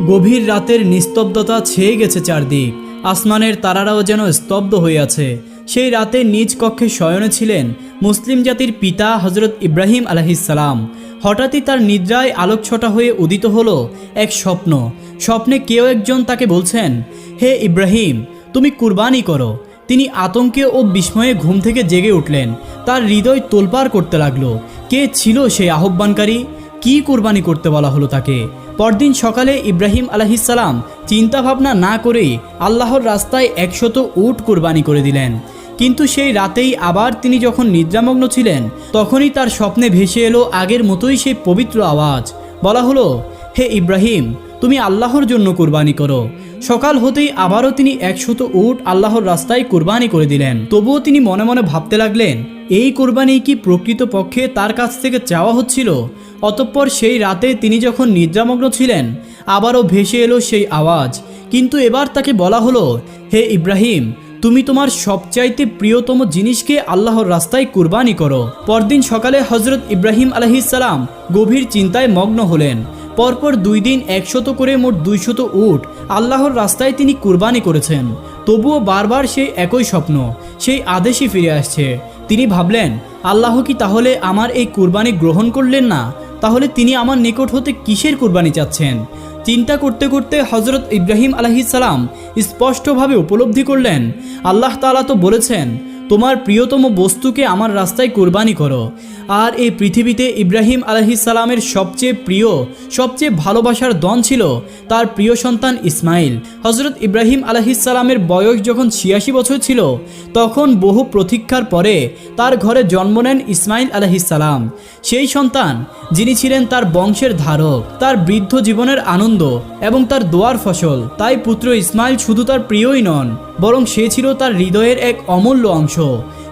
গভীর রাতের নিস্তব্ধতা ছেয়ে গেছে চারদিক। আসমানের তারারাও যেন স্তব্ধ হয়ে আছে। সেই রাতে নিজ কক্ষে শয়নে ছিলেন মুসলিম জাতির পিতা হজরত ইব্রাহিম আলহিসাল্লাম হঠাৎই তার নিদ্রায় আলোকছটা হয়ে উদিত হলো এক স্বপ্ন। স্বপ্নে কেউ একজন তাকে বলছেন, হে ইব্রাহিম, তুমি কুরবানি করো। তিনি আতঙ্কে ও বিস্ময়ে ঘুম থেকে জেগে উঠলেন। তার হৃদয় তোলপাড় করতে লাগল। কে ছিল সেই আহ্বানকারী? কি কুরবানি করতে বলা হলো তাকে? পরদিন সকালে ইব্রাহিম আলহিসাল্লাম চিন্তা ভাবনা না করেই আল্লাহর রাস্তায় একশত উট কুরবানি করে দিলেন। কিন্তু সেই রাতেই আবার তিনি যখন নিদ্রামগ্ন ছিলেন, তখনই তার স্বপ্নে ভেসে এলো আগের মতোই সেই পবিত্র আওয়াজ। বলা হলো, হে ইব্রাহিম, তুমি আল্লাহর জন্য কুরবানি করো। সকাল হতেই আবারও তিনি একশত উট আল্লাহর রাস্তায় কোরবানি করে দিলেন। তবুও তিনি মনে মনে ভাবতে লাগলেন এই কোরবানি কি প্রকৃত পক্ষে তার কাছ থেকে চাওয়া হচ্ছিল? অতঃপর সেই রাতে তিনি যখন নিদ্রামগ্ন ছিলেন, আবারও ভেসে এলো সেই আওয়াজ। কিন্তু এবার তাকে বলা হলো, হে ইব্রাহিম, তুমি তোমার সবচাইতে প্রিয়তম জিনিসকে আল্লাহর রাস্তায় কুরবানি করো। পরদিন সকালে হজরত ইব্রাহিম আলহিসাল্লাম গভীর চিন্তায় মগ্ন হলেন। পরপর দুই দিন একশত করে মোট দুইশত উট আল্লাহর রাস্তায় তিনি কুরবানি করেছেন। তবুও বারবার সেই একই স্বপ্ন, সেই আদেশই ফিরে আসছে। তিনি ভাবলেন, আল্লাহ কি তাহলে আমার এই কুরবানি গ্রহণ করলেন না? তাহলে তিনি আমার নিকট হতে কিসের কুরবানি চাচ্ছেন? চিন্তা করতে করতে হজরত ইব্রাহিম আলহিসাল্লাম স্পষ্টভাবে উপলব্ধি করলেন, আল্লাহ তালা তো বলেছেন তোমার প্রিয়তম বস্তুকে আমার রাস্তায় কোরবানি করো। আর এই পৃথিবীতে ইব্রাহিম আলহিসাল্লামের সবচেয়ে প্রিয়, সবচেয়ে ভালোবাসার দন ছিল তার প্রিয় সন্তান ইসমাইল। হজরত ইব্রাহিম আলহিসাল্লামের বয়স যখন ছিয়াশি বছর ছিল, তখন বহু প্রতীক্ষার পরে তার ঘরে জন্ম নেন ইসমাইল আলহিসাল্লাম সেই সন্তান, যিনি ছিলেন তার বংশের ধারক, তার বৃদ্ধ জীবনের আনন্দ এবং তার দোয়ার ফসল। তাই পুত্র ইসমাইল শুধু তার প্রিয়ই নন, বরং সে ছিল তার হৃদয়ের এক অমূল্য অংশ।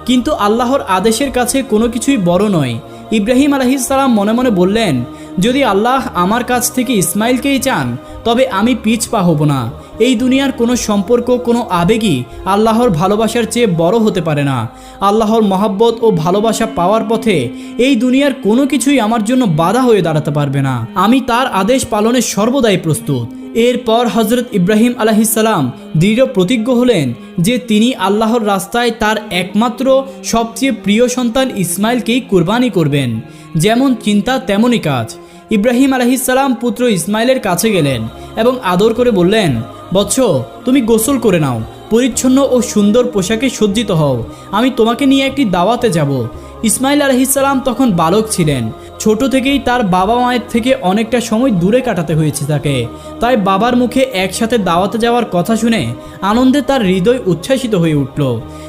কিন্তু আল্লাহর আদেশের কাছে কোনো কিছুই বড় নয়। ইব্রাহিম আলহিসাল্লাম মনে মনে বললেন, যদি আল্লাহ আমার কাছ থেকে ইসমাইলকেই চান, তবে আমি পিছ পা হব না। এই দুনিয়ার কোনো সম্পর্ক, কোনো আবেগই আল্লাহর ভালোবাসার চেয়ে বড় হতে পারে না। আল্লাহর মহাব্বত ও ভালোবাসা পাওয়ার পথে এই দুনিয়ার কোনো কিছুই আমার জন্য বাধা হয়ে দাঁড়াতে পারবে না। আমি তার আদেশ পালনে সর্বদাই প্রস্তুত। এরপর হজরত ইব্রাহিম আলাহিসাল্লাম দৃঢ় প্রতিজ্ঞ হলেন যে তিনি আল্লাহর রাস্তায় তার একমাত্র সবচেয়ে প্রিয় সন্তান ইসমাইলকেই কুরবানি করবেন। যেমন চিন্তা, তেমনই কাজ। ইব্রাহিম আলহিসাল্লাম পুত্র ইসমাইলের কাছে গেলেন এবং আদর করে বললেন, বৎস, তুমি গোসল করে নাও, পরিচ্ছন্ন ও সুন্দর পোশাকে সজ্জিত হও। আমি তোমাকে নিয়ে একটি দাওয়াতে যাব। ইসমাইল আলহিসাল্লাম তখন বালক ছিলেন। ছোট থেকেই তার বাবা মায়ের থেকে অনেকটা সময় দূরে কাটাতে হয়েছে তাকে। তাই বাবার মুখে একসাথে দাওয়াতে যাওয়ার কথা শুনে আনন্দে তার হৃদয় উচ্ছ্বাসিত হয়ে উঠল।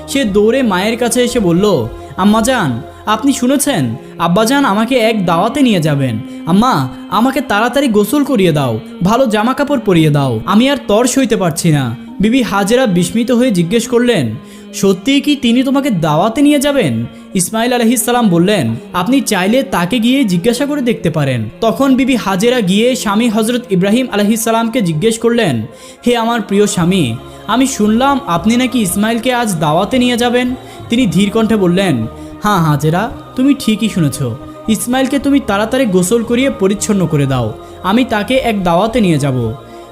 সে দৌড়ে মায়ের কাছে এসে বলল আম্মাজান আপনি শুনেছেন? আব্বাজান আমাকে এক দাওয়াতে নিয়ে যাবেন। আম্মা, আমাকে তাড়াতাড়ি গোসল করিয়ে দাও, ভালো জামা কাপড় পরিয়ে দাও। আমি আর তর সইতে পারছি না। বিবি হাজেরা বিস্মিত হয়ে জিজ্ঞেস করলেন সত্যিই কি তিনি তোমাকে দাওয়াতে নিয়ে যাবেন? ইসমাইল আলহিসাল্লাম বললেন, আপনি চাইলে তাকে গিয়ে জিজ্ঞাসা করে দেখতে পারেন। তখন বিবি হাজেরা গিয়ে স্বামী হজরত ইব্রাহিম আলহিসাল্লামকে জিজ্ঞেস করলেন, হে আমার প্রিয় স্বামী, আমি শুনলাম আপনি নাকি ইসমাইলকে আজ দাওয়াতে নিয়ে যাবেন? তিনি ধীর কণ্ঠে বললেন হ্যাঁ হাজেরা, তুমি ঠিকই শুনেছ। ইসমাইলকে তুমি তাড়াতাড়ি গোসল করিয়ে পরিচ্ছন্ন করে দাও। আমি তাকে এক দাওয়াতে নিয়ে যাব।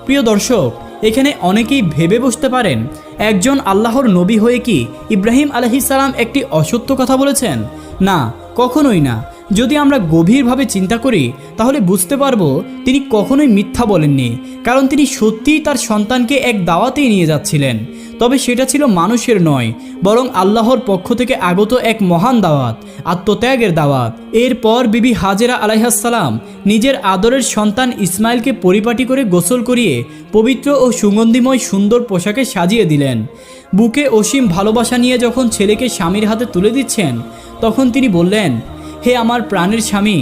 প্রিয় দর্শক এখানে অনেকেই ভেবে বসতে পারেন, একজন আল্লাহর নবী হয়ে কি ইব্রাহিম আলহিসাল্লাম একটি অসত্য কথা বলেছেন? না, কখনোই না। যদি আমরা গভীরভাবে চিন্তা করি, তাহলে বুঝতে পারব তিনি কখনোই মিথ্যা বলেননি, কারণ তিনি সত্যিই তার সন্তানকে এক দাওয়াতেই নিয়ে যাচ্ছিলেন। তবে সেটা ছিল মানুষের নয়, বরং আল্লাহর পক্ষ থেকে আগত এক মহান দাওয়াত, আত্মত্যাগের দাওয়াত। এরপর বিবি হাজেরা আলাইহাসাল্লাম নিজের আদরের সন্তান ইসমাইলকে পরিপাটি করে গোসল করিয়ে পবিত্র ও সুগন্ধিময় সুন্দর পোশাকে সাজিয়ে দিলেন। বুকে অসীম ভালোবাসা নিয়ে যখন ছেলেকে স্বামীর হাতে তুলে দিচ্ছেন, তখন তিনি বললেন হে আমার প্রাণের স্বামী,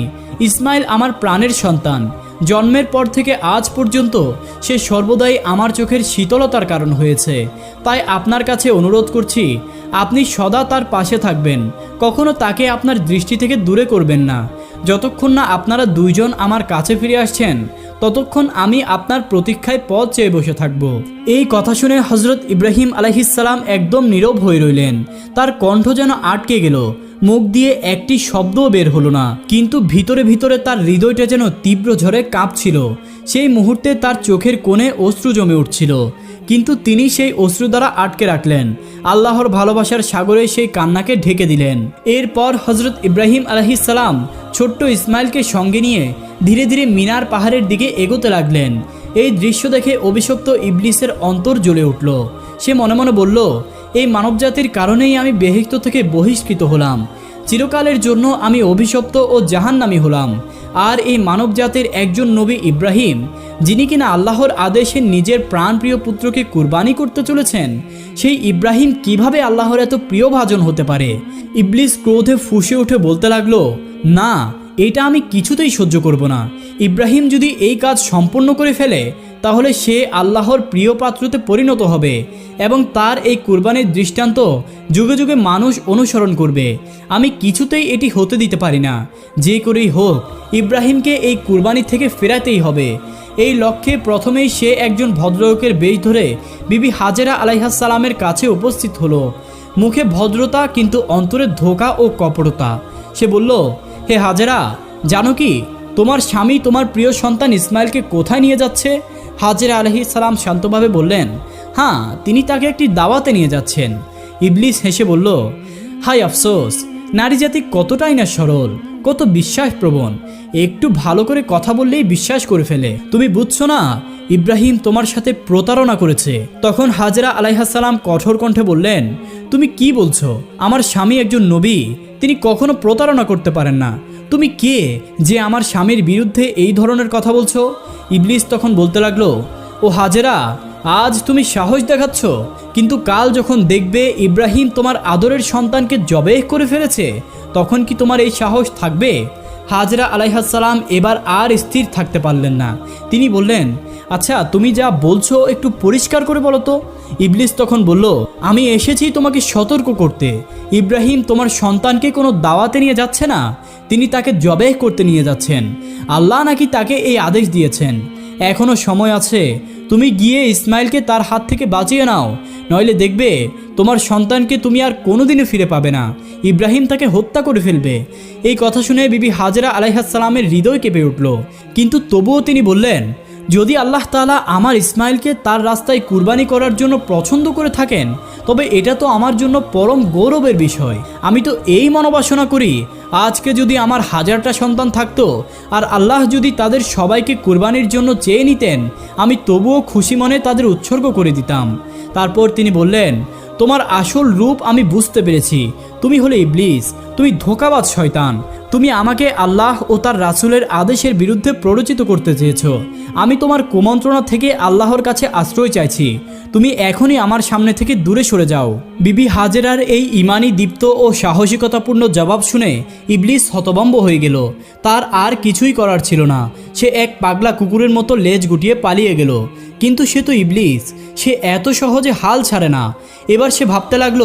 ইসমাইল আমার প্রাণের সন্তান। জন্মের পর থেকে আজ পর্যন্ত সে সর্বদাই আমার চোখের শীতলতার কারণ হয়েছে। তাই আপনার কাছে অনুরোধ করছি, আপনি সদা তার পাশে থাকবেন, কখনো তাকে আপনার দৃষ্টি থেকে দূরে করবেন না। যতক্ষণ না আপনারা দুইজন আমার কাছে ফিরে আসছেন ততক্ষণ আমি আপনার প্রতীক্ষায় পথ চেয়ে বসে থাকব। এই কথা শুনে হজরত ইব্রাহিম আলহিসাল্লাম একদম নীরব হয়ে রইলেন। তার কণ্ঠ যেন আটকে গেল। মুখ দিয়ে একটি শব্দও বের হলো না। কিন্তু ভিতরে ভিতরে তার হৃদয়টা যেন তীব্র ঝড়ে কাঁপছিল। সেই মুহূর্তে তার চোখের কোণে অশ্রু জমে উঠছিল। কিন্তু তিনি সেই অশ্রু দ্বারা আটকে রাখলেন। আল্লাহর ভালোবাসার সাগরে সেই কান্নাকে ঢেকে দিলেন। এরপর হজরত ইব্রাহিম আলহিসাল্লাম ছোট্ট ইসমাইলকে সঙ্গে নিয়ে ধীরে ধীরে মিনার পাহাড়ের দিকে এগোতে লাগলেন। এই দৃশ্য দেখে অভিশপ্ত ইবলিসের অন্তর জ্বলে উঠল। সে মনে মনে বলল, এই মানবজাতির কারণেই আমি বেহিক্ত থেকে বহিষ্কৃত হলাম। চিরকালের জন্য আমি অভিশপ্ত ও জাহান্নামী হলাম। আর এই মানবজাতির একজন নবী ইব্রাহিম, যিনি কিনা আল্লাহর আদেশে নিজের প্রাণপ্রিয় পুত্রকে কুরবানি করতে চলেছেন, সেই ইব্রাহিম কীভাবে আল্লাহর এত প্রিয় ভাজন হতে পারে? ইবলিস ক্রোধে ফুঁসে উঠে বলতে লাগল, না এটা আমি কিছুতেই সহ্য করব না। ইব্রাহিম যদি এই কাজ সম্পন্ন করে ফেলে, তাহলে সে আল্লাহর প্রিয় পাত্রতে পরিণত হবে এবং তার এই কুরবানির দৃষ্টান্ত যুগে যুগে মানুষ অনুসরণ করবে। আমি কিছুতেই এটি হতে দিতে পারি না। যে করেই হোক, ইব্রাহিমকে এই কুরবানি থেকে ফেরাতেই হবে। এই লক্ষ্যে প্রথমেই সে একজন ভদ্রলোকের বেশ ধরে বিবি হাজেরা আলাইহাসালামের কাছে উপস্থিত হলো। মুখে ভদ্রতা, কিন্তু অন্তরে ধোকা ও কপটতা। সে বলল হে হাজেরা, জানো কি, তোমার স্বামী তোমার প্রিয় সন্তান ইসমাইলকে কোথায় নিয়ে যাচ্ছে? হাজেরা আলহি সালাম শান্তভাবে বললেন হ্যাঁ তিনি তাকে একটি দাওয়াতে নিয়ে যাচ্ছেন। ইবলিস হেসে বলল হাই আফসোস নারী জাতি কতটাই না সরল, কত বিশ্বাসপ্রবণ। একটু ভালো করে কথা বললেই বিশ্বাস করে ফেলে। তুমি বুঝছ না, ইব্রাহিম তোমার সাথে প্রতারণা করেছে। তখন হাজরা আলাইহাসালাম কঠোর কণ্ঠে বললেন, তুমি কি বলছো? আমার স্বামী একজন নবী, তিনি কখনো প্রতারণা করতে পারেন না। তুমি কে যে আমার স্বামীর বিরুদ্ধে এই ধরনের কথা বলছো? ইবলিস তখন বলতে লাগল, ও হাজেরা, আজ তুমি সাহস দেখাচ্ছ, কিন্তু কাল যখন দেখবে ইব্রাহিম তোমার আদরের সন্তানকে জবেহ করে ফেলেছে, তখন কি তোমার এই সাহস থাকবে? হাজরা আলাইহাসালাম এবার আর স্থির থাকতে পারলেন না। তিনি বললেন আচ্ছা তুমি যা বলছো একটু পরিষ্কার করে বলো তো। ইবলিস তখন বলল, আমি এসেছি তোমাকে সতর্ক করতে। ইব্রাহিম তোমার সন্তানকে কোনো দাওয়াতে নিয়ে যাচ্ছে না। তিনি তাকে জবেহ করতে নিয়ে যাচ্ছেন। আল্লাহ নাকি তাকে এই আদেশ দিয়েছেন। এখনও সময় আছে। তুমি গিয়ে ইসমাইলকে তার হাত থেকে বাঁচিয়ে নাও, নইলে দেখবে তোমার সন্তানকে তুমি আর কোনোদিনও ফিরে পাবে না। ইব্রাহিম তাকে হত্যা করে ফেলবে। এই কথা শুনে বিবি হাজরা আলাইহাসালামের হৃদয় কেঁপে উঠল। কিন্তু তবুও তিনি বললেন, যদি আল্লাহ তাআলা আমার ইসমাইলকে তার রাস্তায় কুরবানি করার জন্য পছন্দ করে থাকেন তবে এটা তো আমার জন্য পরম গৌরবের বিষয়। আমি তো এই মনোবাসনা করি, আজকে যদি আমার হাজারটা সন্তান থাকতো, আর আল্লাহ যদি তাদের সবাইকে কুরবানির জন্য চেয়ে নিতেন, আমি তবুও খুশি মনে তাদের উৎসর্গ করে দিতাম। তারপর তিনি বললেন তোমার আসল রূপ আমি বুঝতে পেরেছি। তুমি হলে ইবলিস, তুমি ধোকাবাজ শয়তান। তুমি আমাকে আল্লাহ ও তার রাসূলের আদেশের বিরুদ্ধে প্ররোচিত করতে চেয়েছ। আমি তোমার কুমন্ত্রণা থেকে আল্লাহর কাছে আশ্রয় চাইছি। তুমি এখনই আমার সামনে থেকে দূরে সরে যাও। বিবি হাজেরার এই ইমানি, দীপ্ত ও সাহসিকতাপূর্ণ জবাব শুনে ইবলিস হতভম্ব হয়ে গেল। তার আর কিছুই করার ছিল না। সে এক পাগলা কুকুরের মতো লেজ গুটিয়ে পালিয়ে গেল। কিন্তু সে তো ইবলিস, সে এত সহজে হাল ছাড়ে না। এবার সে ভাবতে লাগল,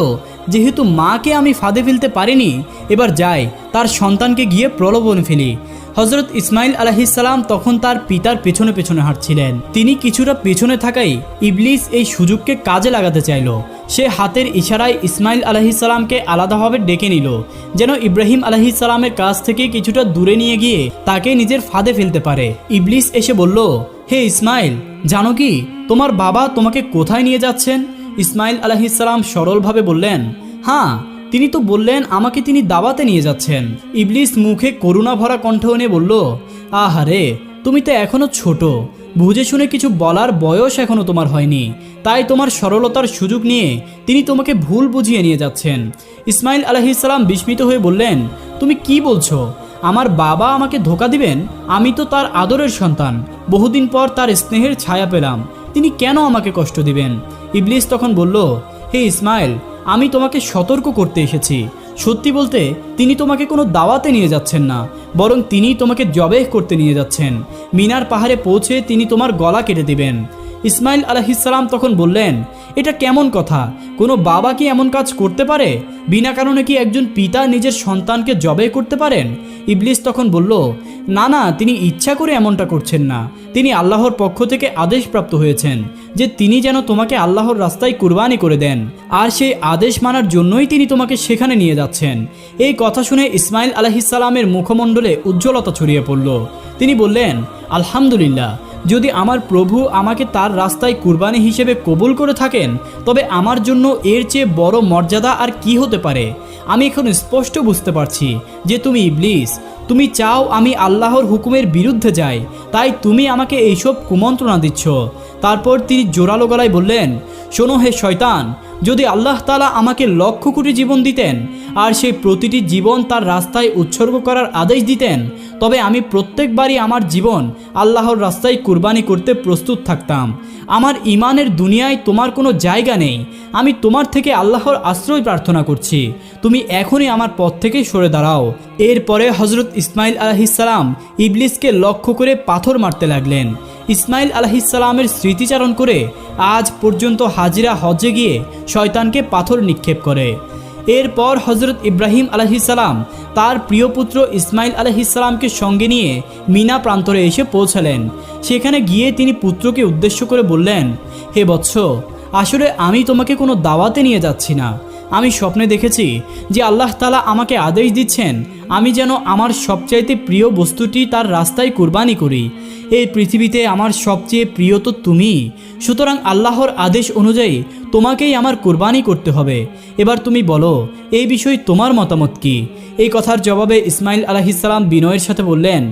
যেহেতু মাকে আমি ফাঁদে ফেলতে পারিনি, এবার যাই, তার সন্তানকে গিয়ে প্রলোভন ফেলি। হজরত ইসমাইল আলাহিসাল্লাম তখন তার পিতার পেছনে পেছনে হাঁটছিলেন। তিনি কিছুটা পেছনে থাকাই ইবলিস এই সুযোগকে কাজে লাগাতে চাইল। সে হাতের ইশারায় ইসমাইল আলাহিসাল্লামকে আলাদাভাবে ডেকে নিল, যেন ইব্রাহিম আলাহিসাল্লামের কাছ থেকে কিছুটা দূরে নিয়ে গিয়ে তাকে নিজের ফাঁদে ফেলতে পারে। ইবলিস এসে বলল হে ইসমাইল, জানো কি? তোমার বাবা তোমাকে কোথায় নিয়ে যাচ্ছেন? ইসমাইল আলাহিসাল্লাম সরলভাবে বললেন হ্যাঁ তিনি তো বললেন আমাকে তিনি দাওয়াতে নিয়ে যাচ্ছেন। ইবলিস মুখে করুণা ভরা কণ্ঠ এনে বলল, আহারে, তুমি তো এখনও ছোট। বুঝে শুনে কিছু বলার বয়স এখনও তোমার হয়নি। তাই তোমার সরলতার সুযোগ নিয়ে তিনি তোমাকে ভুল বুঝিয়ে নিয়ে যাচ্ছেন। ইসমাইল আলহিসাল্লাম বিস্মিত হয়ে বললেন, তুমি কি বলছো? আমার বাবা আমাকে ধোকা দিবেন? আমি তো তার আদরের সন্তান। বহুদিন পর তার স্নেহের ছায়া পেলাম। তিনি কেন আমাকে কষ্ট দিবেন? ইবলিস তখন বলল, হে ইসমাইল, আমি তোমাকে সতর্ক করতে এসেছি। সত্যি বলতে, তিনি তোমাকে কোনো দাওয়াতে নিয়ে যাচ্ছেন না, বরং তিনি তোমাকে জবেহ করতে নিয়ে যাচ্ছেন। মিনার পাহাড়ে পৌঁছে তিনি তোমার গলা কেটে দিবেন। ইসমাইল আলহিসাল্লাম তখন বললেন, এটা কেমন কথা? কোনো বাবা কি এমন কাজ করতে পারে? বিনা কারণে কি একজন পিতা নিজের সন্তানকে জবে করতে পারেন? ইবলিস তখন বলল, না না, তিনি ইচ্ছা করে এমনটা করছেন না। তিনি আল্লাহর পক্ষ থেকে আদেশপ্রাপ্ত হয়েছেন যে তিনি যেন তোমাকে আল্লাহর রাস্তায় কুরবানি করে দেন, আর সেই আদেশ মানার জন্যই তিনি তোমাকে সেখানে নিয়ে যাচ্ছেন। এই কথা শুনে ইসমাইল আলহিসাল্লামের মুখমণ্ডলে উজ্জ্বলতা ছড়িয়ে পড়ল। তিনি বললেন, আলহামদুলিল্লাহ যদি আমার প্রভু আমাকে তার রাস্তায় কুরবানি হিসেবে কবুল করে থাকেন, তবে আমার জন্য এর চেয়ে বড় মর্যাদা আর কি হতে পারে? আমি এখন স্পষ্ট বুঝতে পারছি যে তুমি ইবলিস, তুমি চাও আমি আল্লাহর হুকুমের বিরুদ্ধে যাই, তাই তুমি আমাকে এইসব কুমন্ত্রণা দিচ্ছ। তারপর তিনি জোরালো গলায় বললেন, শোনো হে শয়তান যদি আল্লাহ তালা আমাকে লক্ষ কোটি জীবন দিতেন, আর সেই প্রতিটি জীবন তার রাস্তায় উৎসর্গ করার আদেশ দিতেন, তবে আমি প্রত্যেকবারই আমার জীবন আল্লাহর রাস্তায় কুরবানি করতে প্রস্তুত থাকতাম। আমার ইমানের দুনিয়ায় তোমার কোনো জায়গা নেই। আমি তোমার থেকে আল্লাহর আশ্রয় প্রার্থনা করছি। তুমি এখনই আমার পথ থেকে সরে দাঁড়াও। এরপরে হজরত ইসমাইল আলহিসাল্লাম ইবলিসকে লক্ষ্য করে পাথর মারতে লাগলেন। ইসমাইল আলহিসাল্লামের স্মৃতিচারণ করে আজ পর্যন্ত হাজিরা হজে গিয়ে শয়তানকে পাথর নিক্ষেপ করে। এরপর হজরত ইব্রাহিম আলহিসাল্লাম তার প্রিয় পুত্র ইসমাইল আলহিসাল্লামকে সঙ্গে নিয়ে মিনা প্রান্তরে এসে পৌঁছালেন। সেখানে গিয়ে তিনি পুত্রকে উদ্দেশ্য করে বললেন, হে বৎস, আসলে আমি তোমাকে কোনো দাওয়াতে নিয়ে যাচ্ছি না। আমি স্বপ্নে দেখেছি যে আল্লাহ তালা আমাকে আদেশ দিচ্ছেন, আমি যেন আমার সবচাইতে প্রিয় বস্তুটি তার রাস্তায় কুরবানি করি। এই পৃথিবীতে আমার সবচেয়ে প্রিয় তো তুমি। সুতরাং আল্লাহর আদেশ অনুযায়ী তোমাকেই আমার কুরবানি করতে হবে। এবার তুমি বলো, এই বিষয়ে তোমার মতামত কি? এই কথার জবাবে ইসমাইল আলাহিসাল্লাম বিনয়ের সাথে বললেন,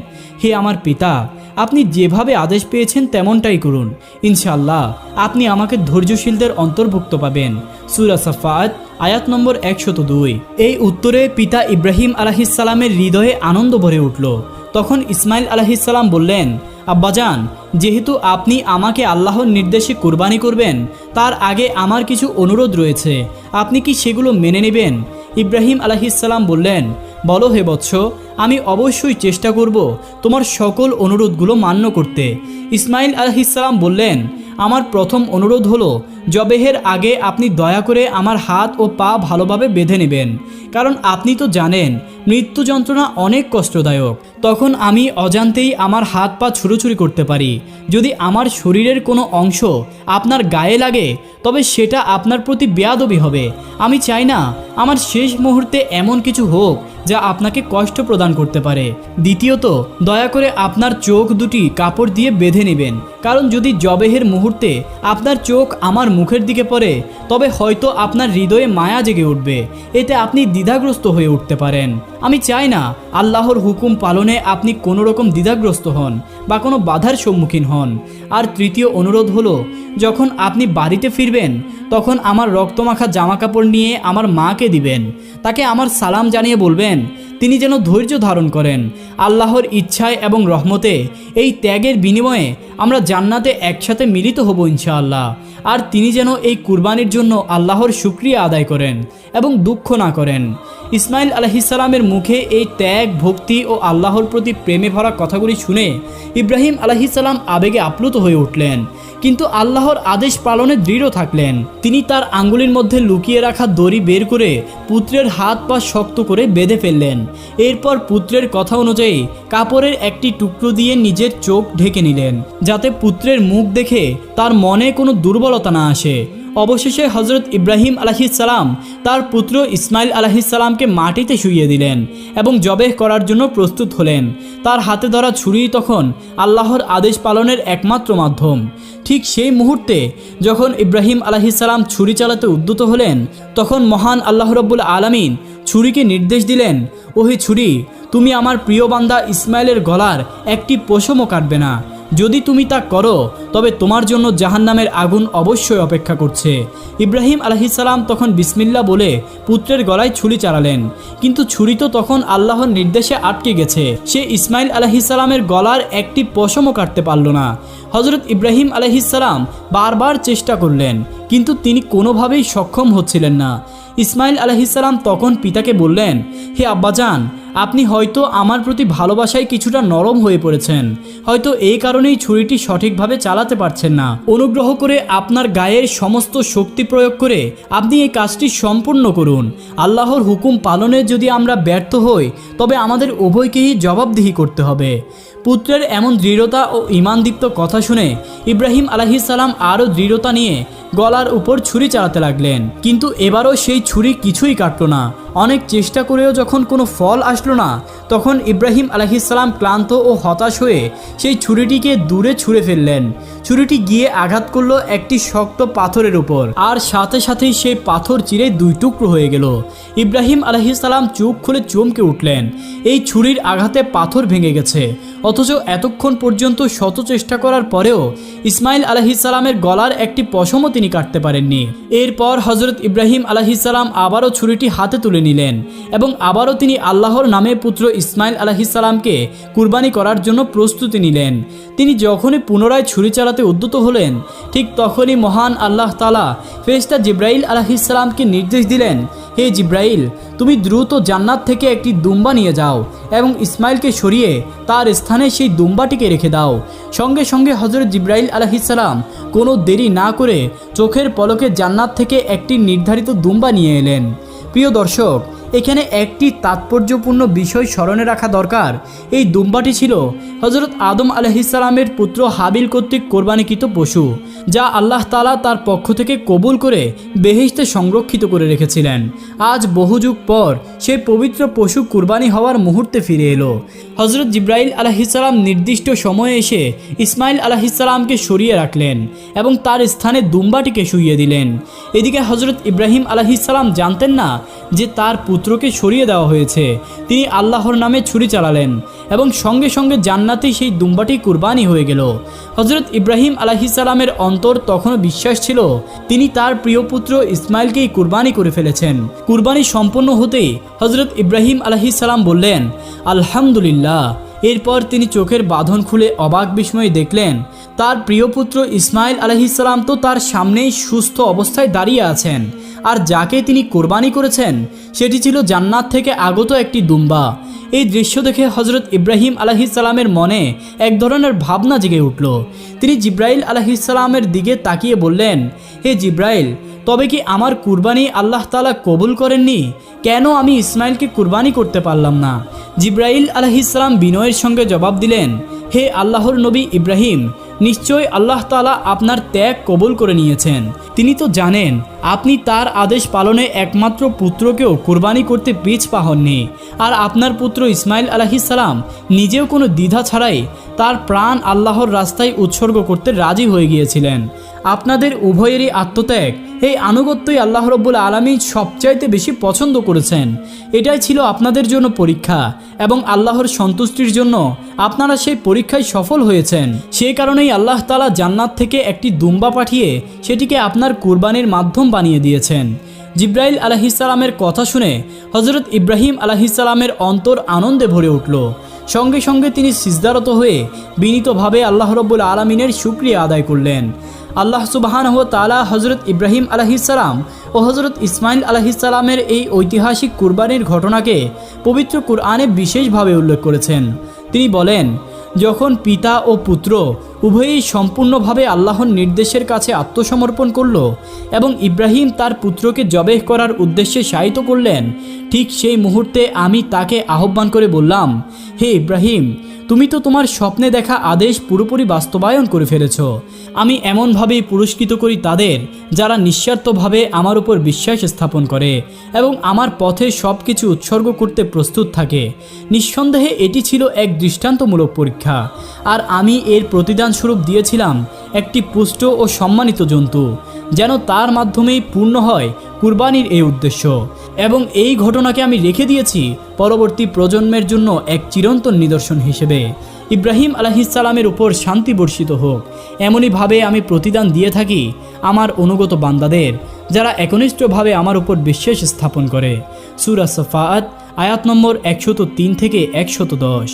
হে আমার পিতা আপনি যেভাবে আদেশ পেয়েছেন তেমনটাই করুন। ইনশাআল্লাহ, আপনি আমাকে ধৈর্যশীলদের অন্তর্ভুক্ত পাবেন। সুরা সাফাত, আয়াত নম্বর একশত দুই। এই উত্তরে পিতা ইব্রাহিম আলাহিসাল্লামের হৃদয়ে আনন্দ ভরে উঠল। তখন ইসমাইল আলাহিসাল্লাম বললেন আব্বাজান যেহেতু আপনি আমাকে আল্লাহর নির্দেশে কুরবানি করবেন, তার আগে আমার কিছু অনুরোধ রয়েছে। আপনি কি সেগুলো মেনে নেবেন? ইব্রাহিম আলাহিসাল্লাম বললেন, বলো হে বৎস, আমি অবশ্যই চেষ্টা করব তোমার সকল অনুরোধগুলো মান্য করতে। ইসমাইল আলহিসাল্লাম বললেন আমার প্রথম অনুরোধ হলো, জবেহের আগে আপনি দয়া করে আমার হাত ও পা ভালোভাবে বেঁধে নেবেন। কারণ আপনি তো জানেন, মৃত্যু যন্ত্রণা অনেক কষ্টদায়ক। তখন আমি অজান্তেই আমার হাত পা ছুরোছুরি করতে পারি। যদি আমার শরীরের কোনো অংশ আপনার গায়ে লাগে, তবে সেটা আপনার প্রতি বেয়াদবি হবে। আমি চাই না, আমার শেষ মুহূর্তে এমন কিছু হোক যা আপনাকে কষ্ট প্রদান করতে পারে। দ্বিতীয়ত, দয়া করে আপনার চোখ দুটি কাপড় দিয়ে বেঁধে নেবেন। কারণ যদি জবেহের মুহূর্তে আপনার চোখ আমার মুখের দিকে পড়ে, তবে হয়তো আপনার হৃদয়ে মায়া জেগে উঠবে। এতে আপনি দ্বিধাগ্রস্ত হয়ে উঠতে পারেন। আমি চাই না আল্লাহর হুকুম পালনে আপনি কোনো রকম দ্বিধাগ্রস্ত হন বা কোনো বাধার সম্মুখীন হন। আর তৃতীয় অনুরোধ হলো, যখন আপনি বাড়িতে ফিরবেন, তখন আমার রক্তমাখা জামা কাপড় নিয়ে আমার মাকে দিবেন। তাকে আমার সালাম জানিয়ে বলবেন Amen. তিনি যেন ধৈর্য ধারণ করেন। আল্লাহর ইচ্ছায় এবং রহমতে এই ত্যাগের বিনিময়ে আমরা জান্নাতে একসাথে মিলিত হব ইনশাআল্লাহ। আর তিনি যেন এই কুরবানির জন্য আল্লাহর শুক্রিয়া আদায় করেন এবং দুঃখ না করেন। ইসমাইল আলহিসাল্লামের মুখে এই ত্যাগ, ভক্তি ও আল্লাহর প্রতি প্রেমে ভরা কথাগুলি শুনে ইব্রাহিম আলহিসাল্লাম আবেগে আপ্লুত হয়ে উঠলেন। কিন্তু আল্লাহর আদেশ পালনে দৃঢ় থাকলেন। তিনি তার আঙ্গুলির মধ্যে লুকিয়ে রাখা দড়ি বের করে পুত্রের হাত পা শক্ত করে বেঁধে ফেললেন। এরপর পুত্রের কথা অনুযায়ী কাপড়ের একটি টুকরো দিয়ে নিজের চোখ ঢেকে নিলেন, যাতে পুত্রের মুখ দেখে তার মনে কোনো দুর্বলতা না আসে। অবশেষে হজরত ইব্রাহিম আলাহিসাল্লাম তার পুত্র ইসমাইল আলাহিসাল্লামকে মাটিতে শুইয়ে দিলেন এবং জবেহ করার জন্য প্রস্তুত হলেন। তার হাতে ধরা ছুরি তখন আল্লাহর আদেশ পালনের একমাত্র মাধ্যম। ঠিক সেই মুহূর্তে যখন ইব্রাহিম আলাহিসাল্লাম ছুরি চালাতে উদ্যত হলেন, তখন মহান আল্লাহ রব্বুল আলমিন ছুরিকে নির্দেশ দিলেন, ওহে ছুরি, তুমি আমার প্রিয় বান্দা ইসমাইলের গলার একটি পশমও কাটবে না। যদি তুমি তা করো, তবে তোমার জন্য জাহান্নামের আগুন অবশ্যই অপেক্ষা করছে। ইব্রাহিম আলহিসাল্লাম তখন বিসমিল্লা বলে পুত্রের গলায় ছুরি চালালেন কিন্তু ছুরি তো তখন আল্লাহর নির্দেশে আটকে গেছে। সে ইসমাইল আলহিসাল্লামের গলার একটি পশমও কাটতে পারল না। হজরত ইব্রাহিম আলহিসাল্লাম বারবার চেষ্টা করলেন, কিন্তু তিনি কোনোভাবেই সক্ষম হচ্ছিলেন না। ইসমাইল আলহিসাল্লাম তখন পিতাকে বললেন, হে আব্বাজান, আপনি হয়তো আমার প্রতি ভালোবাসায় কিছুটা নরম হয়ে পড়েছেন। হয়তো এই কারণেই ছুরিটি সঠিকভাবে চালাতে পারছেন না। অনুগ্রহ করে আপনার গায়ের সমস্ত শক্তি প্রয়োগ করে আপনি এই কাজটি সম্পূর্ণ করুন। আল্লাহর হুকুম পালনে যদি আমরা ব্যর্থ হই, তবে আমাদের উভয়কেই জবাবদিহি করতে হবে। পুত্রের এমন দৃঢ়তা ও ইমানদীপ্ত কথা শুনে ইব্রাহিম সালাম আরও দৃঢ়তা নিয়ে গলার উপর ছুরি চালাতে লাগলেন। কিন্তু এবারও সেই ছুরি কিছুই কাটল না। অনেক চেষ্টা করেও যখন কোনো ফল আসলো না, তখন ইব্রাহিম আলাহিসাল্লাম ক্লান্ত ও হতাশ হয়ে সেই ছুরিটিকে দূরে ছুঁড়ে ফেললেন। ছুরিটি গিয়ে আঘাত করল একটি শক্ত পাথরের উপর। আর সাথে সাথেই সেই পাথর চিরে দুই টুকরো হয়ে গেল। ইব্রাহিম আলাহিসাল্লাম চোখ খুলে চমকে উঠলেন। এই ছুরির আঘাতে পাথর ভেঙে গেছে। অথচ এতক্ষণ পর্যন্ত শত চেষ্টা করার পরেও ইসমাইল আলাহিসাল্লামের গলার একটি পশমও তিনি কাটতে পারেননি। এরপর হজরত ইব্রাহিম আলাহিসাল্লাম আবারও ছুরিটি হাতে তুলে নিলেন এবং আবারও তিনি আল্লাহর নামে পুত্র ইসমাইল আলাহিসাল্লামকে কুরবানি করার জন্য প্রস্তুতি নিলেন। তিনি যখনই পুনরায় ছুরি চালাতে উদ্যত হলেন, ঠিক তখনই মহান আল্লাহ তালা ফেরেশতা জিব্রাইল আলাহিসাল্লামকে নির্দেশ দিলেন, হে জিব্রাইল, তুমি দ্রুত জান্নাত থেকে একটি দুম্বা নিয়ে যাও এবং ইসমাইলকে সরিয়ে তার স্থানে সেই দুম্বাটিকে রেখে দাও। সঙ্গে সঙ্গে হজরত জিব্রাইল আলহিসাল্লাম কোনো দেরি না করে চোখের পলকে জান্নাত থেকে একটি নির্ধারিত দুম্বা নিয়ে এলেন। প্রিয় দর্শক এখানে একটি তাৎপর্যপূর্ণ বিষয় স্মরণে রাখা দরকার। এই দুম্বাটি ছিল হজরত আদম আলহিসাল্লামের পুত্র হাবিল কর্তৃক কোরবানিকৃত পশু, যা আল্লাহ তালা তার পক্ষ থেকে কবুল করে বেহেশতে সংরক্ষিত করে রেখেছিলেন। আজ বহু যুগ পর সেই পবিত্র পশু কুরবানি হওয়ার মুহূর্তে ফিরে এলো। হজরত জিব্রাইল আলহিসাল্লাম নির্দিষ্ট সময়ে এসে ইসমাইল আলহিসাল্লামকে সরিয়ে রাখলেন এবং তার স্থানে দুম্বাটিকে শুইয়ে দিলেন। এদিকে হজরত ইব্রাহিম আলহিসাল্লাম জানতেন না যে তার পুত্রকে সরিয়ে দেওয়া হয়েছে। তিনি আল্লাহর নামে ছুরি চালালেন এবং সঙ্গে সঙ্গে জান্নাতেই সেই দুম্বাটি কুরবানি হয়ে গেল। হজরত ইব্রাহিম আলাহিসাল্লামের অন্তর তখনও বিশ্বাস ছিল, তিনি তার প্রিয় পুত্র ইসমাইলকেই কুরবানি করে ফেলেছেন। কুরবানি সম্পন্ন হতেই হজরত ইব্রাহিম আলাহিসাল্লাম বললেন, আলহামদুলিল্লাহ। এরপর তিনি চোখের বাঁধন খুলে অবাক বিস্ময়ে দেখলেন, তার প্রিয় পুত্র ইসমাইল আলহিসাল্লাম তো তার সামনেই সুস্থ অবস্থায় দাঁড়িয়ে আছেন। আর যাকে তিনি কোরবানি করেছেন, সেটি ছিল জান্নাত থেকে আগত একটি দুম্বা। এই দৃশ্য দেখে হজরত ইব্রাহিম আলহিসাল্লামের মনে এক ধরনের ভাবনা জেগে উঠল। তিনি জিব্রাইল আলহিসাল্লামের দিকে তাকিয়ে বললেন, হে জিব্রাইল, তবে কি আমার কুরবানি আল্লাহ তালা কবুল করেননি? কেন আমি ইসমাইলকে কুরবানি করতে পারলাম না? জিব্রাইল আলহিসাল্লাম বিনয়ের সঙ্গে জবাব দিলেন হে আল্লাহর নবী ইব্রাহিম, নিশ্চয় আল্লাহ তালা আপনার ত্যাগ কবুল করে নিয়েছেন। তিনি তো জানেন, আপনি তার আদেশ পালনে একমাত্র পুত্রকেও কোরবানি করতে পিছ পাহননি। আর আপনার পুত্র ইসমাইল সালাম নিজেও কোনো দ্বিধা ছাড়াই তার প্রাণ আল্লাহর রাস্তায় উৎসর্গ করতে রাজি হয়ে গিয়েছিলেন। আপনাদের উভয়েরই আত্মত্যাগ। এই আনুগত্যই আল্লাহ রব্বুল আলমী সবচাইতে বেশি পছন্দ করেছেন। এটাই ছিল আপনাদের জন্য পরীক্ষা এবং আল্লাহর সন্তুষ্টির জন্য আপনারা সেই পরীক্ষায় সফল হয়েছেন। সেই কারণেই আল্লাহ তালা জান্নাত থেকে একটি দুম্বা পাঠিয়ে সেটিকে আপনার কুরবানির মাধ্যম বানিয়ে দিয়েছেন। জিব্রাইল আলহিসাল্লামের কথা শুনে হজরত ইব্রাহিম আলহিসাল্লামের অন্তর আনন্দে ভরে উঠল। সঙ্গে সঙ্গে তিনি সিজদারত হয়ে বিনীতভাবে আল্লাহ রব্বুল আলমিনের সুক্রিয়া আদায় করলেন। আল্লাহ হো তালা হজরত ইব্রাহিম আলহিসাল্লাম ও হজরত ইসমাইল আলহিসাল্লামের এই ঐতিহাসিক কুরবানির ঘটনাকে পবিত্র কুরআনে বিশেষভাবে উল্লেখ করেছেন। তিনি বলেন, যখন পিতা ও পুত্র উভয়েই সম্পূর্ণভাবে আল্লাহর নির্দেশের কাছে আত্মসমর্পণ করল এবং ইব্রাহিম তার পুত্রকে জবেহ করার উদ্দেশ্যে শায়িত করলেন। ঠিক সেই মুহূর্তে আমি তাকে আহ্বান করে বললাম, হে ইব্রাহিম, তুমি তো তোমার স্বপ্নে দেখা আদেশ পুরোপুরি বাস্তবায়ন করে ফেলেছ। আমি এমনভাবেই পুরস্কৃত করি তাদের, যারা নিঃস্বার্থভাবে আমার উপর বিশ্বাস স্থাপন করে এবং আমার পথে সব কিছু উৎসর্গ করতে প্রস্তুত থাকে। নিঃসন্দেহে এটি ছিল এক দৃষ্টান্তমূলক পরীক্ষা। আর আমি এর প্রতিদান স্বরূপ দিয়েছিলাম একটি পুষ্ট ও সম্মানিত জন্তু, যেন তার মাধ্যমেই পূর্ণ হয় কুরবানির এই উদ্দেশ্য। এবং এই ঘটনাকে আমি রেখে দিয়েছি পরবর্তী প্রজন্মের জন্য এক চিরন্তন নিদর্শন হিসেবে। ইব্রাহিম আলাহিসাল্লামের উপর শান্তি বর্ষিত হোক, এমনইভাবে আমি প্রতিদান দিয়ে থাকি আমার অনুগত বান্দাদের, যারা একনিষ্ঠভাবে আমার উপর বিশ্বাস স্থাপন করে। সুরা সফাত, আয়াত নম্বর একশত তিন থেকে একশত দশ।